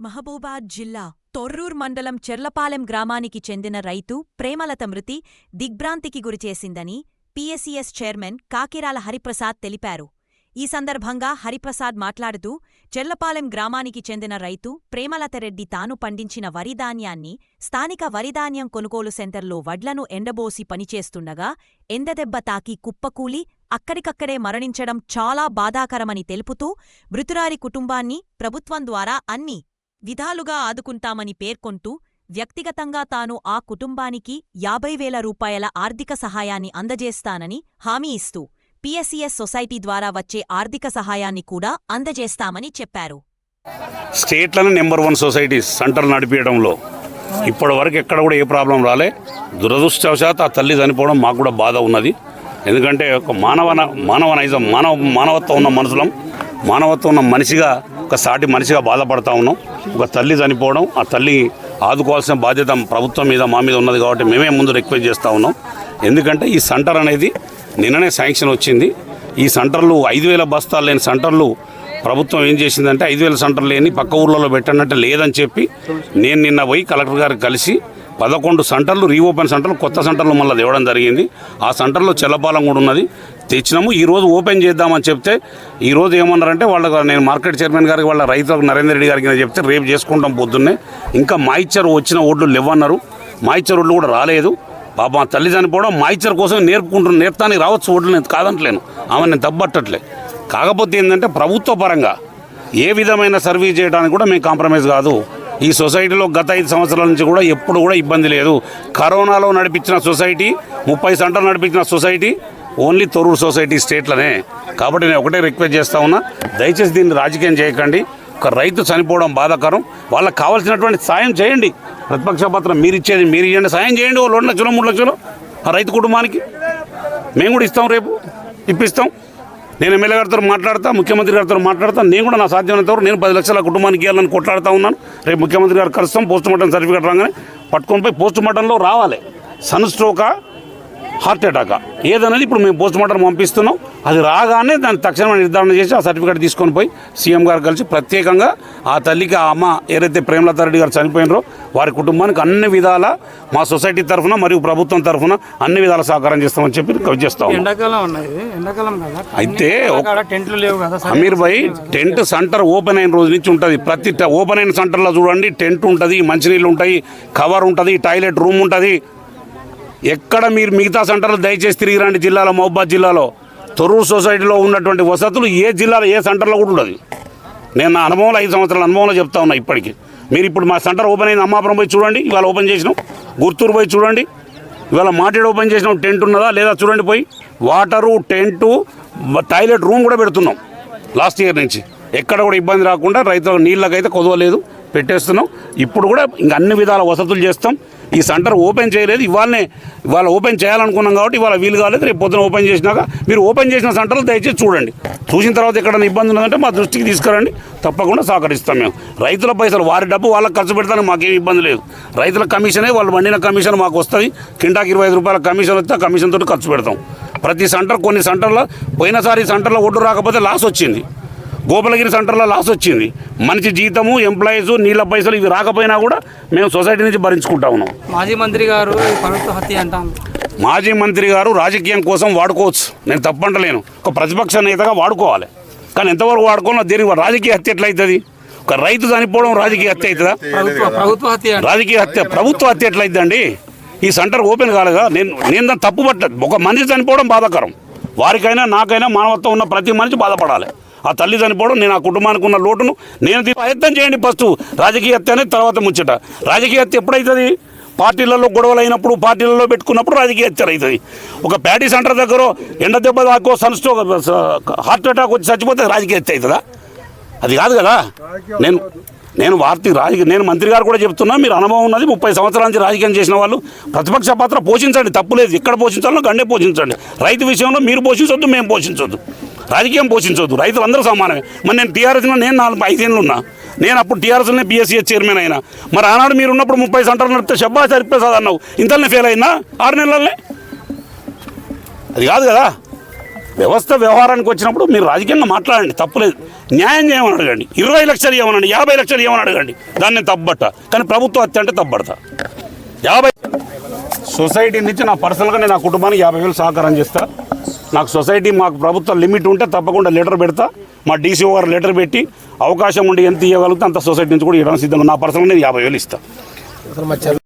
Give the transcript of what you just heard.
మహబూబాద్ జిల్లా తొర్రూర్ మండలం చెర్లపాలెం గ్రామానికి చెందిన రైతు ప్రేమలత మృతి దిగ్భ్రాంతికి గురిచేసిందని పీఎస్ఈఎస్ చైర్మన్ కాకిరాల హరిప్రసాద్ తెలిపారు. ఈ సందర్భంగా హరిప్రసాద్ మాట్లాడుతూ చెర్లపాలెం గ్రామానికి చెందిన రైతు ప్రేమలతరెడ్డి తాను పండించిన వరిధాన్యాన్ని స్థానిక వరిధాన్యం కొనుగోలు సెంటర్లో వడ్లను ఎండబోసి పనిచేస్తుండగా ఎండదెబ్బ తాకి కుప్పకూలి అక్కడికక్కడే మరణించడం చాలా బాధాకరమని తెలుపుతూ మృతురారి కుటుంబాన్ని ప్రభుత్వం ద్వారా అన్ని విధాలుగా ఆదుకుంటామని పేర్కొంటూ వ్యక్తిగతంగా తాను ఆ కుటుంబానికి యాభై వేల రూపాయల ఆర్థిక సహాయాన్ని అందజేస్తానని హామీ ఇస్తూ పిఎస్సిఎస్ సొసైటీ ద్వారా వచ్చే ఆర్థిక సహాయాన్ని కూడా అందజేస్తామని చెప్పారు. స్టేట్లను నెంబర్ వన్ సొసైటీస్ సెంటర్ నడిపించడంలో ఇప్పటివరకు ఎక్కడ కూడా ఏ ప్రాబ్లం రాలే. దురదృష్టవశాత్ ఆ తల్లి చనిపోవడం మాకు కూడా బాధ ఉన్నది. ఎందుకంటే ఒక మానవ మానవ నైజం మానవ మానవత్వం ఉన్న మనుషులం. మానవత్వం ఉన్న మనిషిగా ఒక సాటి మనిషిగా బాధపడతా ఉన్నాం. ఒక తల్లి చనిపోవడం ఆ తల్లి ఆదుకోవాల్సిన బాధ్యత ప్రభుత్వం మీద మా మీద ఉన్నది కాబట్టి మేమే ముందు రిక్వెస్ట్ చేస్తూ ఉన్నాం. ఎందుకంటే ఈ సెంటర్ అనేది నిన్ననే శాంక్షన్ వచ్చింది. ఈ సెంటర్లు ఐదు వేల బస్తాలు లేని సెంటర్లు ప్రభుత్వం ఏం చేసిందంటే ఐదు వేల సెంటర్లు లేని పక్క ఊర్లలో పెట్టినట్టు లేదని చెప్పి నేను నిన్న పోయి కలెక్టర్ గారికి కలిసి పదకొండు సెంటర్లు రీఓపెన్ సెంటర్లు కొత్త సెంటర్లు మళ్ళీ తేవడం జరిగింది. ఆ సెంటర్లో చెల్లపాలెం కూడా ఉన్నది. తెచ్చినాము. ఈరోజు ఓపెన్ చేద్దామని చెప్తే ఈ రోజు ఏమన్నారంటే వాళ్ళ నేను మార్కెట్ చైర్మన్ గారికి వాళ్ళ రైతులకు నరేందర్ రెడ్డి గారికి చెప్తే రేపు చేసుకుంటాం పొద్దున్నే. ఇంకా మాయిచ్చర్ వచ్చిన ఓట్లు లేవన్నారు. మాయిచ్చర్ ఓట్లు కూడా రాలేదు. పాప తల్లి చనిపోవడం మాయిచ్చర్ కోసం నేర్పుకుంటున్న నేర్తానికి రావచ్చు ఓట్లు నేను కాదంటలేను. ఆమె నేను తప్పట్టట్లే కాకపోతే ఏంటంటే ప్రభుత్వ పరంగా ఏ విధమైన సర్వీస్ చేయడానికి కూడా మేము కాంప్రమైజ్ కాదు. ఈ సొసైటీలో గత ఐదు సంవత్సరాల నుంచి కూడా ఎప్పుడు కూడా ఇబ్బంది లేదు. కరోనాలో నడిపించిన సొసైటీ ముప్పై సెంటర్లు నడిపించిన సొసైటీ ఓన్లీ తొరూరు సొసైటీ స్టేట్లనే. కాబట్టి నేను ఒకటే రిక్వెస్ట్ చేస్తా ఉన్నా దయచేసి దీన్ని రాజకీయం చేయకండి. ఒక రైతు చనిపోవడం బాధాకరం. వాళ్ళకి కావాల్సినటువంటి సాయం చేయండి. ప్రతిపక్ష పత్రం మీరు ఇచ్చేది మీరు ఇవ్వండి సాయం చేయండి ఓ రెండు లక్షలు మూడు లక్షలు ఆ రైతు కుటుంబానికి. మేము కూడా ఇస్తాం రేపు. ఇప్పిస్తాం. నేను ఎమ్మెల్యే గారితో మాట్లాడతా ముఖ్యమంత్రి గారితో మాట్లాడతా నేను కూడా నా సాధ్యమైనంత వరకు నేను పది లక్షల కుటుంబానికి ఇవ్వాలని కొట్లాడుతూ ఉన్నాను. రేపు ముఖ్యమంత్రి గారు కలుస్తాం పోస్ట్ మార్టం సర్టిఫికేట్ రాగానే పట్టుకొని పోయి పోస్ట్ మార్టంలో రావాలి. సన్ స్ట్రోకా హార్ట్ అటాకా. ఏదనేది ఇప్పుడు మేము పోస్ట్ మార్టం పంపిస్తున్నాం. అది రాగానే దాన్ని తక్షణమే నిర్ధారణ చేసి ఆ సర్టిఫికేట్ తీసుకొని పోయి సీఎం గారు కలిసి ప్రత్యేకంగా ఆ తల్లికి ఆ అమ్మ ఏదైతే ప్రేమలతా రెడ్డి గారు చనిపోయినారో వారి కుటుంబానికి అన్ని విధాల మా సొసైటీ తరఫున మరియు ప్రభుత్వం తరఫున అన్ని విధాల సహకారం చేస్తామని చెప్పి కవి చేస్తాం అయితే. అమీర్ భాయ్ టెంట్ సెంటర్ ఓపెన్ అయిన రోజు నుంచి ఉంటుంది. ప్రతి ఓపెన్ అయిన సెంటర్లో చూడండి టెంట్ ఉంటుంది మంచినీళ్ళు ఉంటాయి కవర్ ఉంటుంది టాయిలెట్ రూమ్ ఉంటుంది. ఎక్కడ మీరు మిగతా సెంటర్లు దయచేసి తిరిగి రండి జిల్లాలో మహబాద్ జిల్లాలో. తొర్రూరు సొసైటీలో ఉన్నటువంటి వసతులు ఏ జిల్లాలో ఏ సెంటర్లో కూడా ఉండదు. నేను నా అనుభవంలో ఐదు సంవత్సరాల అనుభవంలో చెప్తా ఉన్నా ఇప్పటికి. మీరు ఇప్పుడు మా సెంటర్ ఓపెన్ అయిన అమ్మాపురం పోయి చూడండి ఇవాళ ఓపెన్ చేసినాం. గుర్తూరు పోయి చూడండి ఇవాళ మాటేడు ఓపెన్ చేసినాం టెంట్ ఉన్నదా లేదా చూడండి పోయి. వాటరు టెంటు టాయిలెట్ రూమ్ కూడా పెడుతున్నాం. లాస్ట్ ఇయర్ నుంచి. ఎక్కడ కూడా ఇబ్బంది రాకుండా రైతులకు నీళ్ళకైతే కొదవలేదు పెట్టేస్తున్నాం. ఇప్పుడు కూడా ఇంక అన్ని విధాల వసతులు చేస్తాం. ఈ సెంటర్ ఓపెన్ చేయలేదు. ఇవాళనే ఇవాళ ఓపెన్ చేయాలనుకున్నాం కాబట్టి ఇవాళ వీలు కాలేదు. రేపు పొద్దున ఓపెన్ చేసినాక మీరు ఓపెన్ చేసిన సెంటర్లు దయచేసి చూడండి. చూసిన తర్వాత ఎక్కడైనా ఇబ్బంది ఉన్నదంటే మా దృష్టికి తీసుకురండి. తప్పకుండా సహకరిస్తాం మేము. రైతుల పైసలు వారి డబ్బు వాళ్ళకి ఖర్చు పెడతానికి మాకేం ఇబ్బంది లేదు. రైతుల కమిషనే వాళ్ళు వండిన కమిషన్ మాకు వస్తుంది. కింటాకి ఇరవై ఐదు రూపాయల కమిషన్ వస్తే ఆ కమిషన్ తోటి ఖర్చు పెడతాం. ప్రతి సెంటర్ కొన్ని సెంటర్లో పోయినసారి సెంటర్లో ఒడ్డు రాకపోతే లాస్ వచ్చింది. గోపాలగిరి సెంటర్లో లాస్ వచ్చింది. మనిషి జీతము ఎంప్లాయీస్ నీళ్ళ పైసలు ఇవి రాకపోయినా కూడా మేము సొసైటీ నుంచి భరించుకుంటా ఉన్నాం. మాజీ మంత్రి గారు ఈ ప్రభుత్వ హత్య అంటాం. మాజీ మంత్రి గారు రాజకీయం కోసం వాడుకోవచ్చు. నేను తప్పంటలేను. ఒక ప్రతిపక్ష నేతగా వాడుకోవాలి. కానీ ఎంతవరకు వాడుకోవాలో దీనికి రాజకీయ హత్య ఎట్లయితుంది? ఒక రైతు చనిపోవడం రాజకీయ హత్య అవుతుందా? రాజకీయ హత్య ప్రభుత్వ హత్య ఎట్లయిద్దండి? ఈ సెంటర్ ఓపెన్ కాలేదా నేను నేను దాన్ని తప్పు పట్టలేదు ఒక మనిషి చనిపోవడం బాధాకరం. వారికైనా నాకైనా మానవత్వం ఉన్న ప్రతి మనిషి బాధపడాలి. ఆ తల్లి చనిపోవడం నేను ఆ కుటుంబానికి ఉన్న లోటును నేను ప్రయత్నం చేయండి ఫస్ట్. రాజకీయ హత్య అనేది తర్వాత ముచ్చట. రాజకీయ హత్య ఎప్పుడైతుంది? పార్టీలలో గొడవలు అయినప్పుడు పార్టీలలో పెట్టుకున్నప్పుడు రాజకీయ హత్య అవుతుంది ఒక ప్యాటీ సెంటర్ దగ్గర ఎండ దెబ్బ దాకో సన్స్టో హార్ట్ అటాక్ వచ్చి చచ్చిపోతే రాజకీయ హత్య అవుతుందా అది కాదు కదా. నేను నేను వార్తీ రాజకీయ నేను మంత్రి గారు కూడా చెప్తున్నా మీరు అనుభవం ఉన్నది ముప్పై సంవత్సరాల నుంచి రాజకీయం చేసిన వాళ్ళు. ప్రతిపక్ష పాత్ర పోషించండి తప్పులేదు ఎక్కడ పోషించాలో గండే పోషించండి. రైతు విషయంలో మీరు పోషించొద్దు మేము పోషించొద్దు. రాజకీయం పోషించవద్దు రైతులు అందరూ సమానమే. మరి నేను టీఆర్ఎస్లో నేను నాలుగు ఐదేళ్ళు ఉన్నా. నేను అప్పుడు టీఆర్ఎస్లోనే బీఎస్సీఎస్ చైర్మన్ అయినా. మరి ఆనాడు మీరు ఉన్నప్పుడు ముప్పై సెంటర్లు నడిపితే షబ్బా సరిప్రసాద్ అన్నావు. ఇంతలోనే ఫెయిల్ అయినా ఆరు నెలలనే అది కాదు కదా. వ్యవస్థ వ్యవహారానికి వచ్చినప్పుడు మీరు రాజకీయంగా మాట్లాడండి. తప్పులేదు. న్యాయం చేయమని అడగండి. ఇరవై లక్షలు ఇవ్వనండి యాభై లక్షలు ఇవ్వమని అడగండి. దాన్ని నేను కానీ ప్రభుత్వం హత్య అంటే తప్పబడతా. యాభై సొసైటీ నుంచి నా పర్సనల్గా నేను నా కుటుంబానికి యాభై వేలు సహకారం చేస్తా. నాకు సొసైటీ మాకు ప్రభుత్వ లిమిట్ ఉంటే తప్పకుండా లెటర్ పెడతా. మా డీసీఓ గారు లెటర్ పెట్టి అవకాశం ఉండి ఎంత ఇవ్వగలిగితే అంత సొసైటీ నుంచి కూడా ఇవ్వడం సిద్ధంగా నా పర్సనల్ నేను యాభై వేలు ఇస్తాను